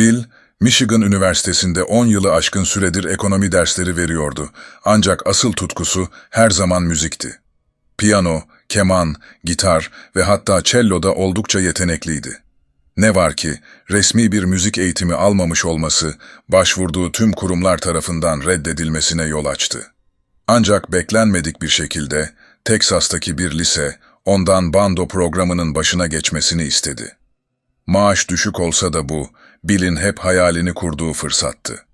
Bill, Michigan Üniversitesi'nde 10 yılı aşkın süredir ekonomi dersleri veriyordu. Ancak asıl tutkusu her zaman müzikti. Piyano, keman, gitar ve hatta cello'da oldukça yetenekliydi. Ne var ki resmi bir müzik eğitimi almamış olması başvurduğu tüm kurumlar tarafından reddedilmesine yol açtı. Ancak beklenmedik bir şekilde Teksas'taki bir lise ondan bando programının başına geçmesini istedi. Maaş düşük olsa da bu, Bill'in hep hayalini kurduğu fırsattı.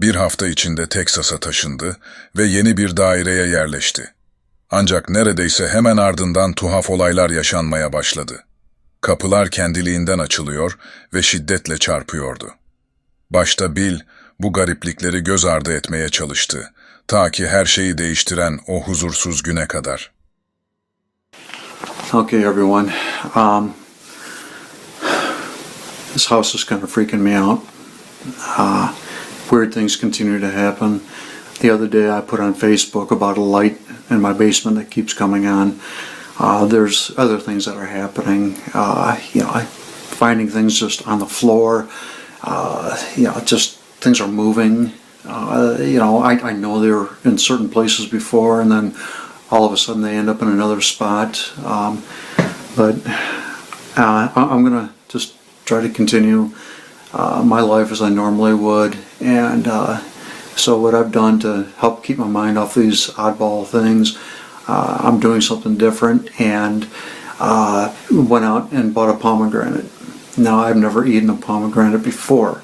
Bir hafta içinde Teksas'a taşındı ve yeni bir daireye yerleşti. Ancak neredeyse hemen ardından tuhaf olaylar yaşanmaya başladı. Kapılar kendiliğinden açılıyor ve şiddetle çarpıyordu. Başta Bill bu gariplikleri göz ardı etmeye çalıştı, ta ki her şeyi değiştiren o huzursuz güne kadar. Okay, everyone. Um, this house is kind of freaking me out. Uh, weird things continue to happen. The other day, I put on Facebook about a light in my basement that keeps coming on. Uh, there's other things that are happening. Uh, you know, finding things just on the floor. Uh, you know, just things are moving. Uh, you know, I, I know they're in certain places before, and then all of a sudden they end up in another spot. Um, but uh, I'm going to just try to continue uh, my life as I normally would. And uh, so, what I've done to help keep my mind off these oddball things, uh, I'm doing something different and uh, went out and bought a pomegranate. Now, I've never eaten a pomegranate before.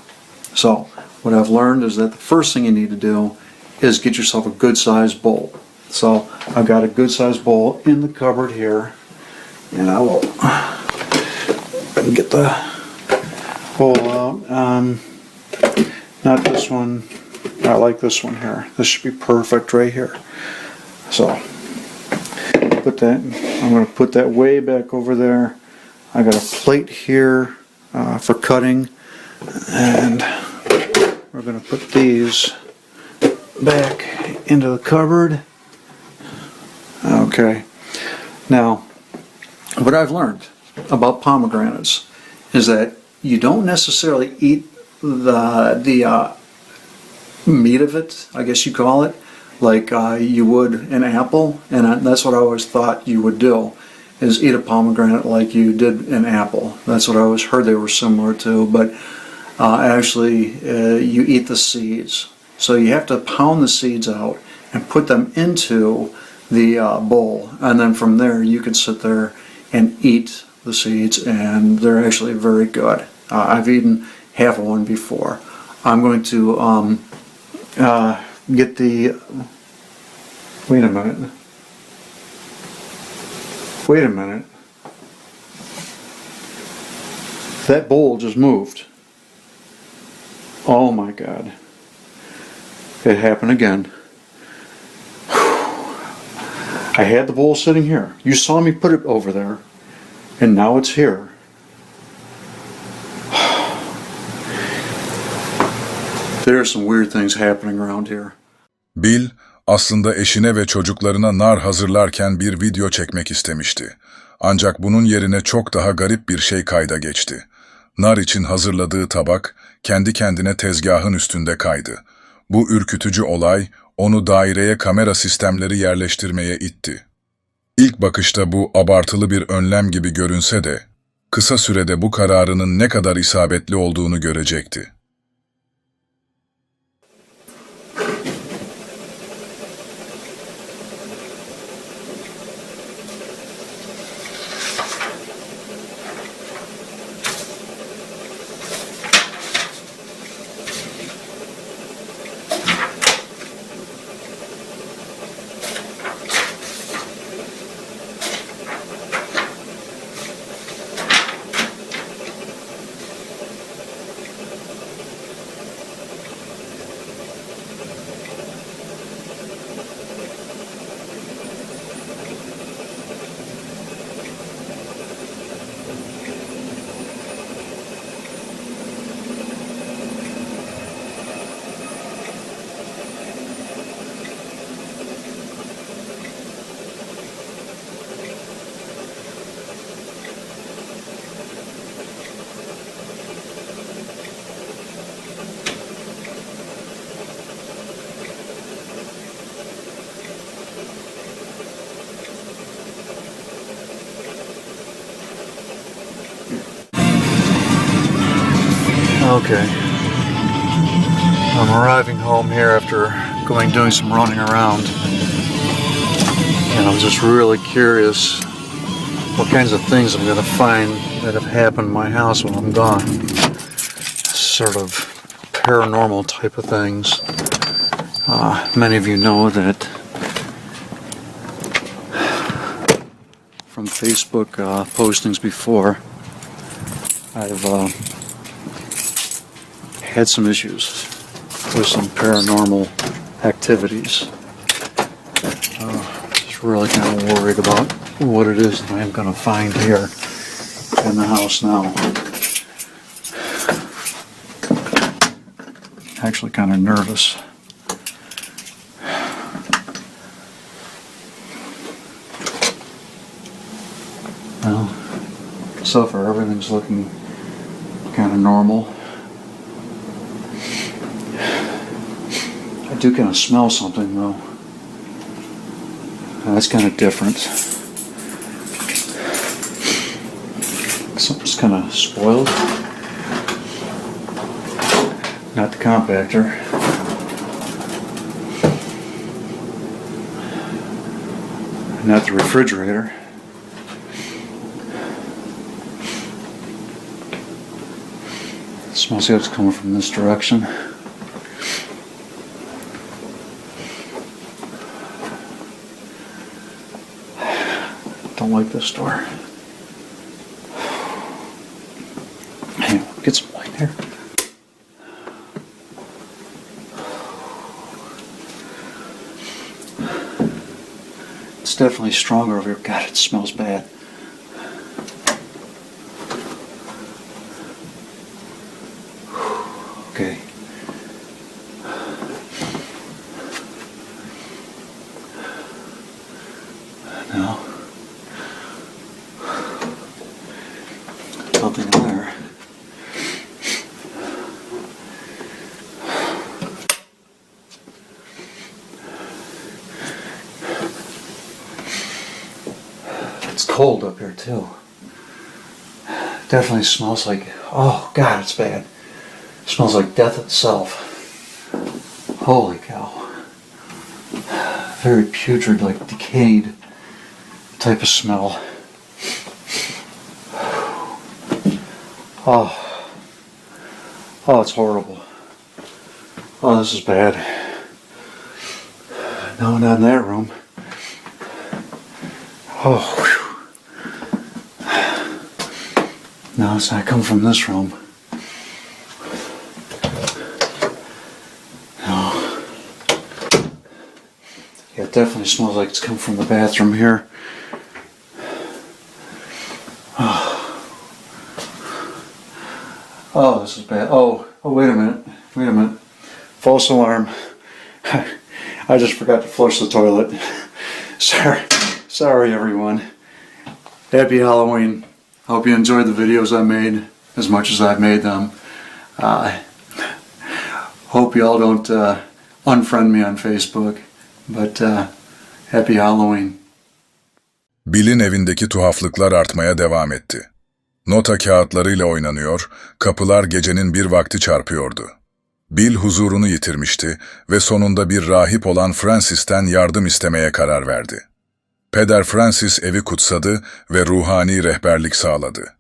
So, what I've learned is that the first thing you need to do is get yourself a good sized bowl. So, I've got a good sized bowl in the cupboard here, and I will get the bowl out. Um, not this one. I like this one here. This should be perfect right here. So, put that. I'm going to put that way back over there. I got a plate here uh, for cutting, and we're going to put these back into the cupboard. Okay. Now, what I've learned about pomegranates is that you don't necessarily eat the the uh, meat of it, I guess you call it, like uh, you would an apple, and that's what I always thought you would do, is eat a pomegranate like you did an apple. That's what I always heard they were similar to, but uh, actually uh, you eat the seeds. So you have to pound the seeds out and put them into the uh, bowl, and then from there you can sit there and eat the seeds, and they're actually very good. Uh, I've eaten half of one before. I'm going to um, uh, get the. Wait a minute. Wait a minute. That bowl just moved. Oh my god. It happened again. I had the bowl sitting here. You saw me put it over there, and now it's here. There are some weird things happening around here. Bill, aslında eşine ve çocuklarına nar hazırlarken bir video çekmek istemişti. Ancak bunun yerine çok daha garip bir şey kayda geçti. Nar için hazırladığı tabak kendi kendine tezgahın üstünde kaydı. Bu ürkütücü olay onu daireye kamera sistemleri yerleştirmeye itti. İlk bakışta bu abartılı bir önlem gibi görünse de, kısa sürede bu kararının ne kadar isabetli olduğunu görecekti. Okay. I'm arriving home here after going doing some running around. And I'm just really curious what kinds of things I'm going to find that have happened in my house when I'm gone. Sort of paranormal type of things. Uh, many of you know that from Facebook uh, postings before, I've uh, had some issues with some paranormal activities. Uh, just really kind of worried about what it is that I'm going to find here in the house now. Actually, kind of nervous. Well, so far everything's looking kind of normal. I do kind of smell something though. That's kind of different. Something's kind of spoiled. Not the compactor. Not the refrigerator. Smells like it's coming from this direction. Don't like this door. Hang on, get some light here. It's definitely stronger over here. God, it smells bad. Okay. Now, nothing in there. It's cold up here too. Definitely smells like, oh God, it's bad. Smells like death itself. Holy cow. Very putrid, like decayed type of smell. Oh. Oh, it's horrible. Oh, this is bad. No, not in that room. Oh, No, it's not coming from this room. No. Yeah, it definitely smells like it's come from the bathroom here. Oh. oh, this is bad. Oh, oh, wait a minute. Wait a minute. False alarm. I just forgot to flush the toilet. Sorry. Sorry, everyone. Happy Halloween. Hope you enjoyed the videos I made as much as I've made them. Uh, hope y'all don't uh, unfriend me on Facebook. But uh, happy Halloween. Bill'in evindeki tuhaflıklar artmaya devam etti. Nota kağıtlarıyla oynanıyor, kapılar gecenin bir vakti çarpıyordu. Bill huzurunu yitirmişti ve sonunda bir rahip olan Francis'ten yardım istemeye karar verdi. Peder Francis evi kutsadı ve ruhani rehberlik sağladı.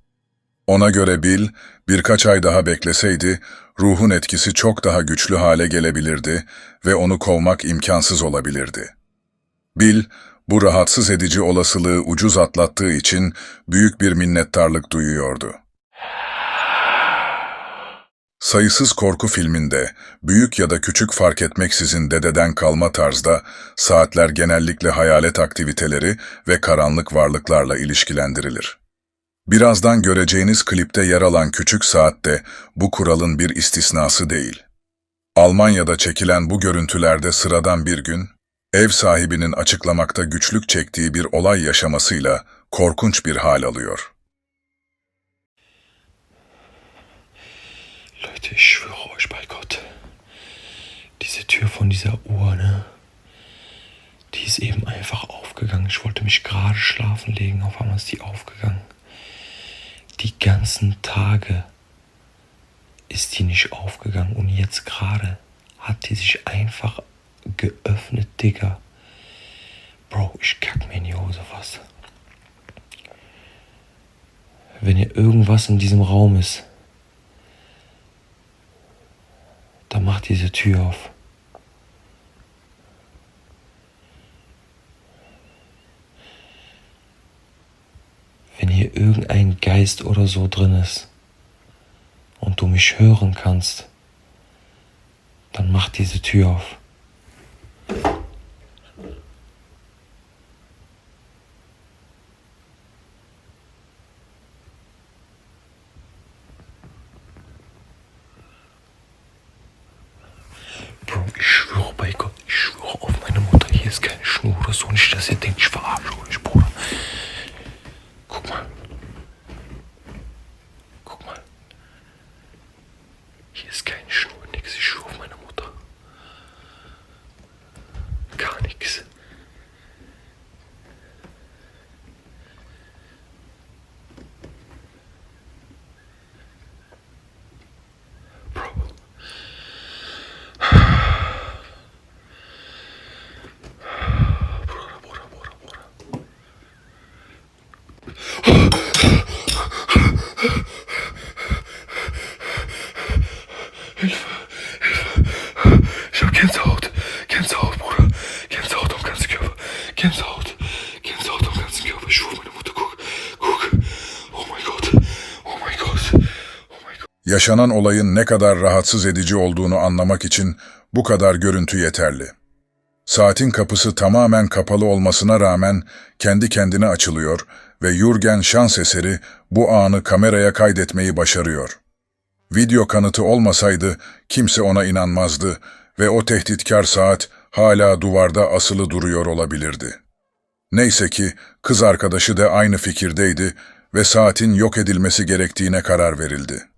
Ona göre Bill, birkaç ay daha bekleseydi, ruhun etkisi çok daha güçlü hale gelebilirdi ve onu kovmak imkansız olabilirdi. Bill, bu rahatsız edici olasılığı ucuz atlattığı için büyük bir minnettarlık duyuyordu. Sayısız korku filminde, büyük ya da küçük fark etmeksizin dededen kalma tarzda, saatler genellikle hayalet aktiviteleri ve karanlık varlıklarla ilişkilendirilir. Birazdan göreceğiniz klipte yer alan küçük saat de bu kuralın bir istisnası değil. Almanya'da çekilen bu görüntülerde sıradan bir gün, ev sahibinin açıklamakta güçlük çektiği bir olay yaşamasıyla korkunç bir hal alıyor. Leute, ich schwöre euch bei Gott, diese Tür von dieser Uhr, ne? Die ist eben einfach aufgegangen. Ich wollte mich gerade schlafen legen, auf einmal ist die aufgegangen. Die ganzen Tage ist die nicht aufgegangen und jetzt gerade hat die sich einfach geöffnet, Digga. Bro, ich kack mir in die Hose fast. Wenn hier irgendwas in diesem Raum ist, dann macht diese Tür auf. Wenn hier irgendein Geist oder so drin ist und du mich hören kannst, dann mach diese Tür auf. Chronics. Yaşanan olayın ne kadar rahatsız edici olduğunu anlamak için bu kadar görüntü yeterli. Saatin kapısı tamamen kapalı olmasına rağmen kendi kendine açılıyor ve Jürgen şans eseri bu anı kameraya kaydetmeyi başarıyor. Video kanıtı olmasaydı kimse ona inanmazdı ve o tehditkar saat hala duvarda asılı duruyor olabilirdi. Neyse ki kız arkadaşı da aynı fikirdeydi ve saatin yok edilmesi gerektiğine karar verildi.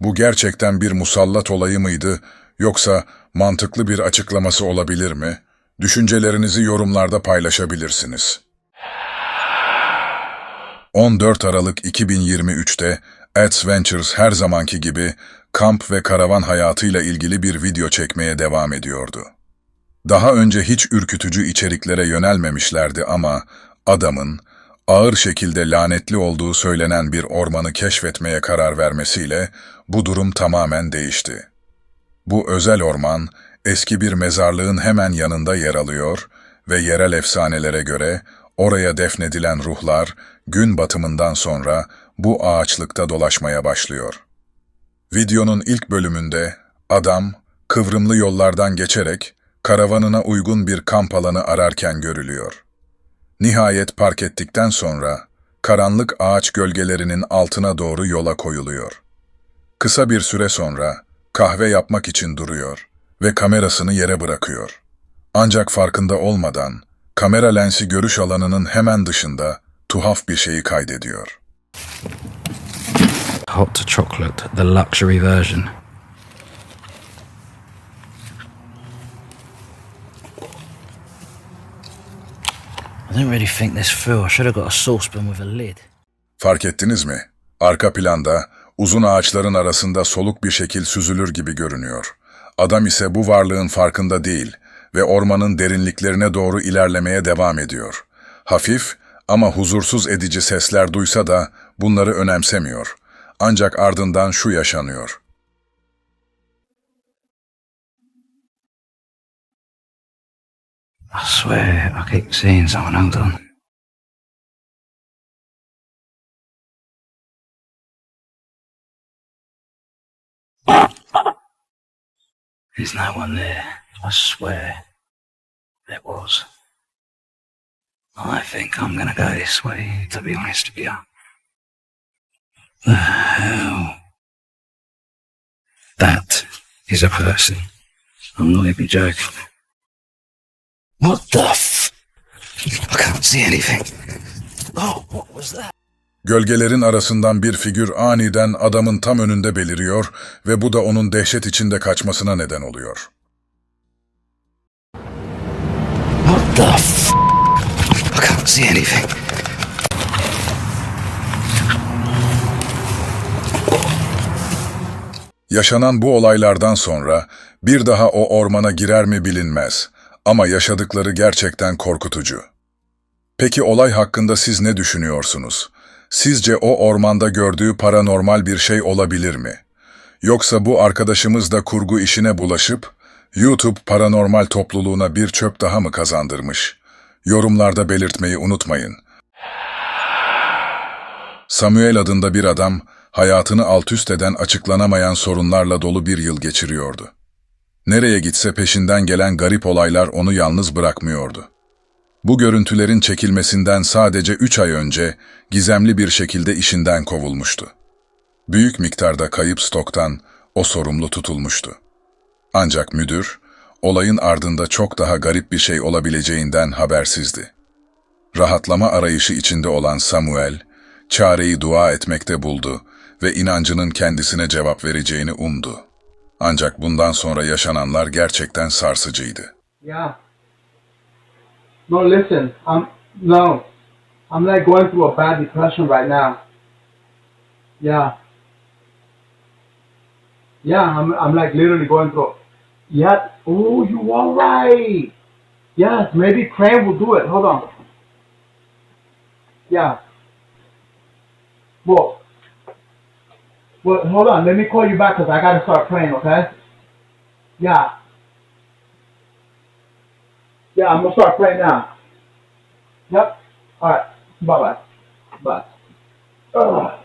Bu gerçekten bir musallat olayı mıydı yoksa mantıklı bir açıklaması olabilir mi? Düşüncelerinizi yorumlarda paylaşabilirsiniz. 14 Aralık 2023'te Ads Ventures her zamanki gibi kamp ve karavan hayatıyla ilgili bir video çekmeye devam ediyordu. Daha önce hiç ürkütücü içeriklere yönelmemişlerdi ama adamın ağır şekilde lanetli olduğu söylenen bir ormanı keşfetmeye karar vermesiyle bu durum tamamen değişti. Bu özel orman eski bir mezarlığın hemen yanında yer alıyor ve yerel efsanelere göre oraya defnedilen ruhlar gün batımından sonra bu ağaçlıkta dolaşmaya başlıyor. Videonun ilk bölümünde adam kıvrımlı yollardan geçerek karavanına uygun bir kamp alanı ararken görülüyor. Nihayet park ettikten sonra karanlık ağaç gölgelerinin altına doğru yola koyuluyor. Kısa bir süre sonra kahve yapmak için duruyor ve kamerasını yere bırakıyor. Ancak farkında olmadan kamera lensi görüş alanının hemen dışında tuhaf bir şeyi kaydediyor. Hot chocolate, the luxury version. I didn't really think this through. I should have got a saucepan with a lid. Fark ettiniz mi? Arka planda uzun ağaçların arasında soluk bir şekil süzülür gibi görünüyor. Adam ise bu varlığın farkında değil ve ormanın derinliklerine doğru ilerlemeye devam ediyor. Hafif ama huzursuz edici sesler duysa da bunları önemsemiyor. Ancak ardından şu yaşanıyor. I swear, I keep seeing someone. Hold on. There's no one there. I swear. There was. I think I'm gonna go this way, to be honest with you. The hell? That is a person. I'm not even joking. What the f? I can't see anything. Oh, what was that? Gölgelerin arasından bir figür aniden adamın tam önünde beliriyor ve bu da onun dehşet içinde kaçmasına neden oluyor. What the f? I can't see anything. Yaşanan bu olaylardan sonra bir daha o ormana girer mi bilinmez ama yaşadıkları gerçekten korkutucu. Peki olay hakkında siz ne düşünüyorsunuz? Sizce o ormanda gördüğü paranormal bir şey olabilir mi? Yoksa bu arkadaşımız da kurgu işine bulaşıp YouTube paranormal topluluğuna bir çöp daha mı kazandırmış? Yorumlarda belirtmeyi unutmayın. Samuel adında bir adam hayatını altüst eden açıklanamayan sorunlarla dolu bir yıl geçiriyordu. Nereye gitse peşinden gelen garip olaylar onu yalnız bırakmıyordu. Bu görüntülerin çekilmesinden sadece 3 ay önce gizemli bir şekilde işinden kovulmuştu. Büyük miktarda kayıp stoktan o sorumlu tutulmuştu. Ancak müdür, olayın ardında çok daha garip bir şey olabileceğinden habersizdi. Rahatlama arayışı içinde olan Samuel, çareyi dua etmekte buldu ve inancının kendisine cevap vereceğini umdu. Ancak bundan sonra yaşananlar gerçekten sarsıcıydı. Yeah. No, listen. I'm no. I'm like going through a bad depression right now. Yeah. Yeah, I'm I'm like literally going through. Yeah. Oh, you are right. Yes, maybe Crane will do it. Hold on. Yeah. Well. Well, hold on. Let me call you back because I gotta start praying. Okay. Yeah. Yeah, I'm gonna start playing now. Yep. All right. Bye bye. Bye. Ugh.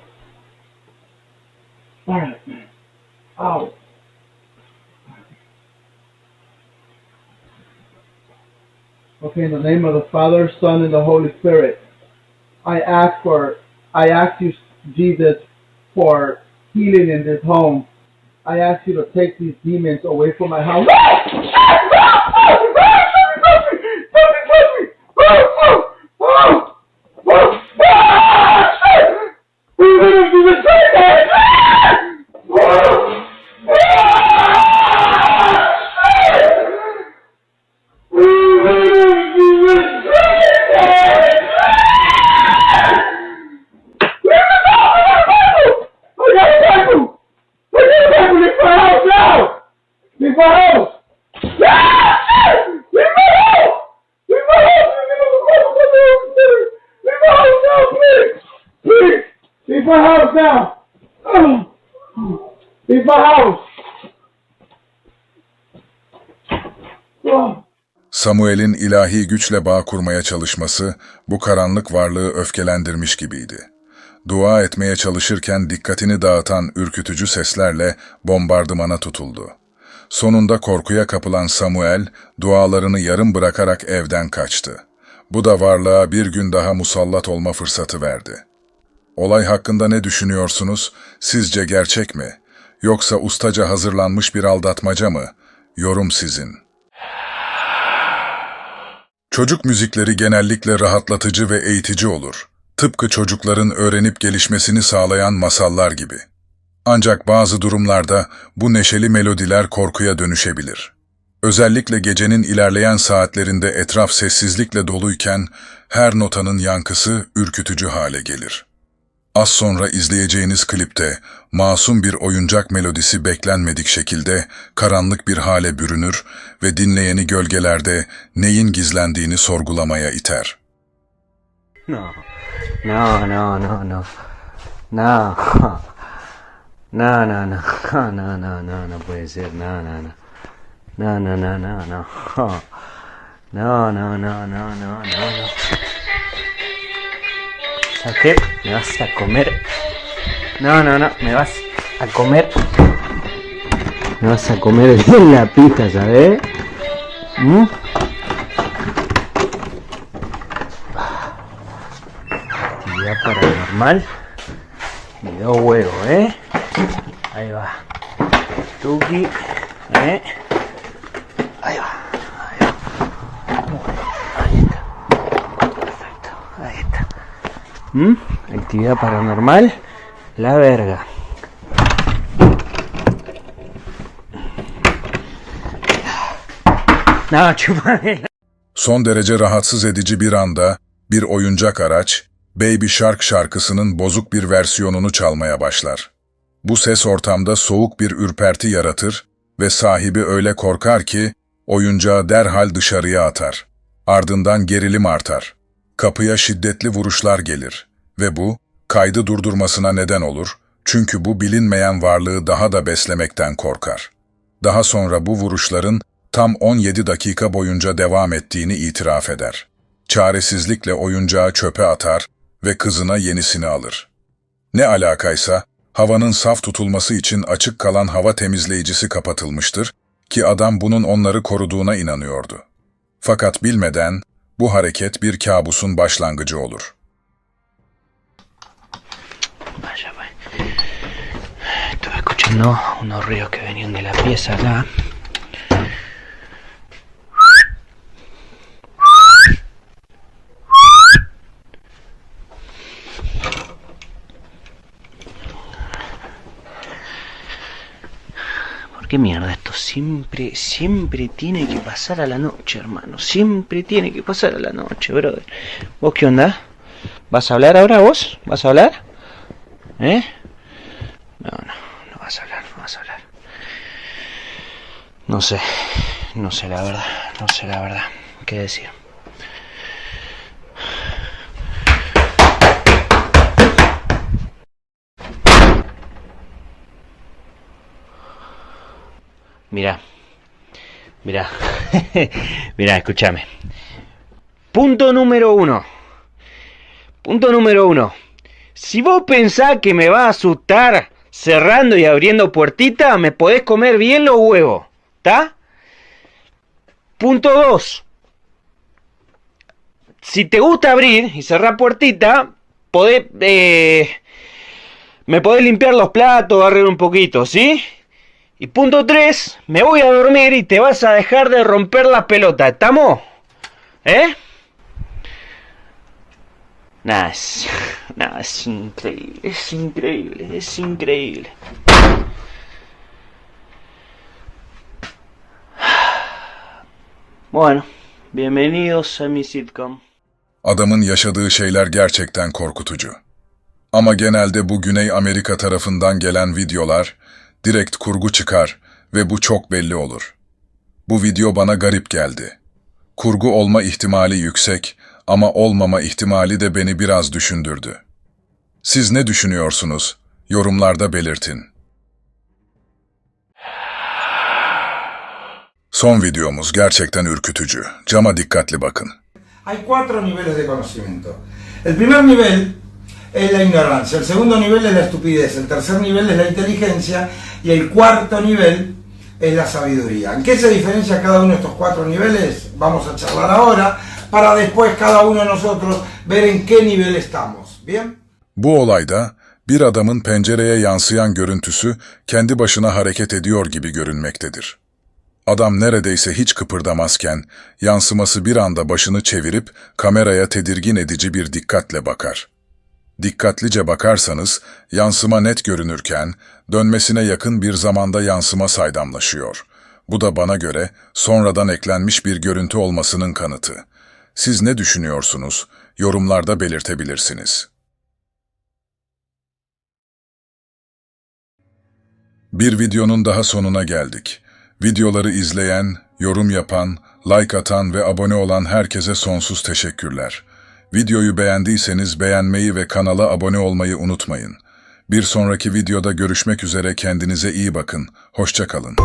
All right. Oh. Okay, in the name of the Father, Son, and the Holy Spirit, I ask for, I ask you, Jesus, for healing in this home. I ask you to take these demons away from my house. My house now! Leave my house! Samuel'in ilahi güçle bağ kurmaya çalışması bu karanlık varlığı öfkelendirmiş gibiydi. Dua etmeye çalışırken dikkatini dağıtan ürkütücü seslerle bombardımana tutuldu. Sonunda korkuya kapılan Samuel, dualarını yarım bırakarak evden kaçtı. Bu da varlığa bir gün daha musallat olma fırsatı verdi. Olay hakkında ne düşünüyorsunuz? Sizce gerçek mi? Yoksa ustaca hazırlanmış bir aldatmaca mı? Yorum sizin. Çocuk müzikleri genellikle rahatlatıcı ve eğitici olur. Tıpkı çocukların öğrenip gelişmesini sağlayan masallar gibi. Ancak bazı durumlarda bu neşeli melodiler korkuya dönüşebilir. Özellikle gecenin ilerleyen saatlerinde etraf sessizlikle doluyken her notanın yankısı ürkütücü hale gelir. Az sonra izleyeceğiniz klipte masum bir oyuncak melodisi beklenmedik şekilde karanlık bir hale bürünür ve dinleyeni gölgelerde neyin gizlendiğini sorgulamaya iter. No, no, no, no, no. No. No, no, no. No, no, no, no puede ser. No, no, no. No, no, no, no, no. No, no, no, no, no, no, no. ¿Sabes qué? Me vas a comer. No, no, no. Me vas a comer. Me vas a comer en la pija, ¿sabes? ¿Mm? Actividad paranormal. Video huevo, ¿eh? Ahí va. Tuki, ¿eh? ¿Mm? Actividad paranormal. La verga. Son derece rahatsız edici bir anda bir oyuncak araç Baby Shark şarkısının bozuk bir versiyonunu çalmaya başlar. Bu ses ortamda soğuk bir ürperti yaratır ve sahibi öyle korkar ki oyuncağı derhal dışarıya atar. Ardından gerilim artar. Kapıya şiddetli vuruşlar gelir ve bu kaydı durdurmasına neden olur çünkü bu bilinmeyen varlığı daha da beslemekten korkar. Daha sonra bu vuruşların tam 17 dakika boyunca devam ettiğini itiraf eder. Çaresizlikle oyuncağı çöpe atar ve kızına yenisini alır. Ne alakaysa havanın saf tutulması için açık kalan hava temizleyicisi kapatılmıştır ki adam bunun onları koruduğuna inanıyordu. Fakat bilmeden bu hareket bir kabusun başlangıcı olur. Vaya, vaya. Estuve escuchando unos ruidos que venían de la pieza acá. ¿Por qué mierda esto siempre, siempre tiene que pasar a la noche, hermano? Siempre tiene que pasar a la noche, brother. ¿Vos qué onda? ¿Vas a hablar ahora vos? ¿Vas a hablar? ¿Eh? No, no, no vas a hablar, no vas a hablar. No sé, no sé la verdad, no sé la verdad. ¿Qué decir? Mira, mira, mira, escúchame. Punto número uno. Punto número uno. Si vos pensás que me va a asustar cerrando y abriendo puertita, me podés comer bien los huevos. ¿Está? Punto 2. Si te gusta abrir y cerrar puertita, podés, eh, me podés limpiar los platos, barrer un poquito, ¿sí? Y punto 3. Me voy a dormir y te vas a dejar de romper la pelota. ¿Estamos? ¿Eh? Nah, nah, es increíble, es increíble, es increíble. Bueno, bienvenidos a mi sitcom. Adamın yaşadığı şeyler gerçekten korkutucu. Ama genelde bu Güney Amerika tarafından gelen videolar direkt kurgu çıkar ve bu çok belli olur. Bu video bana garip geldi. Kurgu olma ihtimali yüksek ama olmama ihtimali de beni biraz düşündürdü. Siz ne düşünüyorsunuz? Yorumlarda belirtin. Son videomuz gerçekten ürkütücü. Cama dikkatli bakın. Hay cuatro niveles de conocimiento. El primer nivel es la ignorancia, el segundo nivel es la estupidez, el tercer nivel es la inteligencia y el cuarto nivel es la sabiduría. ¿En qué se diferencia cada uno de estos cuatro niveles? Vamos a charlar ahora para después cada uno de nosotros ver en qué nivel estamos. ¿Bien? Bu olayda bir adamın pencereye yansıyan görüntüsü kendi başına hareket ediyor gibi görünmektedir. Adam neredeyse hiç kıpırdamazken yansıması bir anda başını çevirip kameraya tedirgin edici bir dikkatle bakar. Dikkatlice bakarsanız yansıma net görünürken dönmesine yakın bir zamanda yansıma saydamlaşıyor. Bu da bana göre sonradan eklenmiş bir görüntü olmasının kanıtı. Siz ne düşünüyorsunuz? Yorumlarda belirtebilirsiniz. Bir videonun daha sonuna geldik. Videoları izleyen, yorum yapan, like atan ve abone olan herkese sonsuz teşekkürler. Videoyu beğendiyseniz beğenmeyi ve kanala abone olmayı unutmayın. Bir sonraki videoda görüşmek üzere kendinize iyi bakın. Hoşçakalın.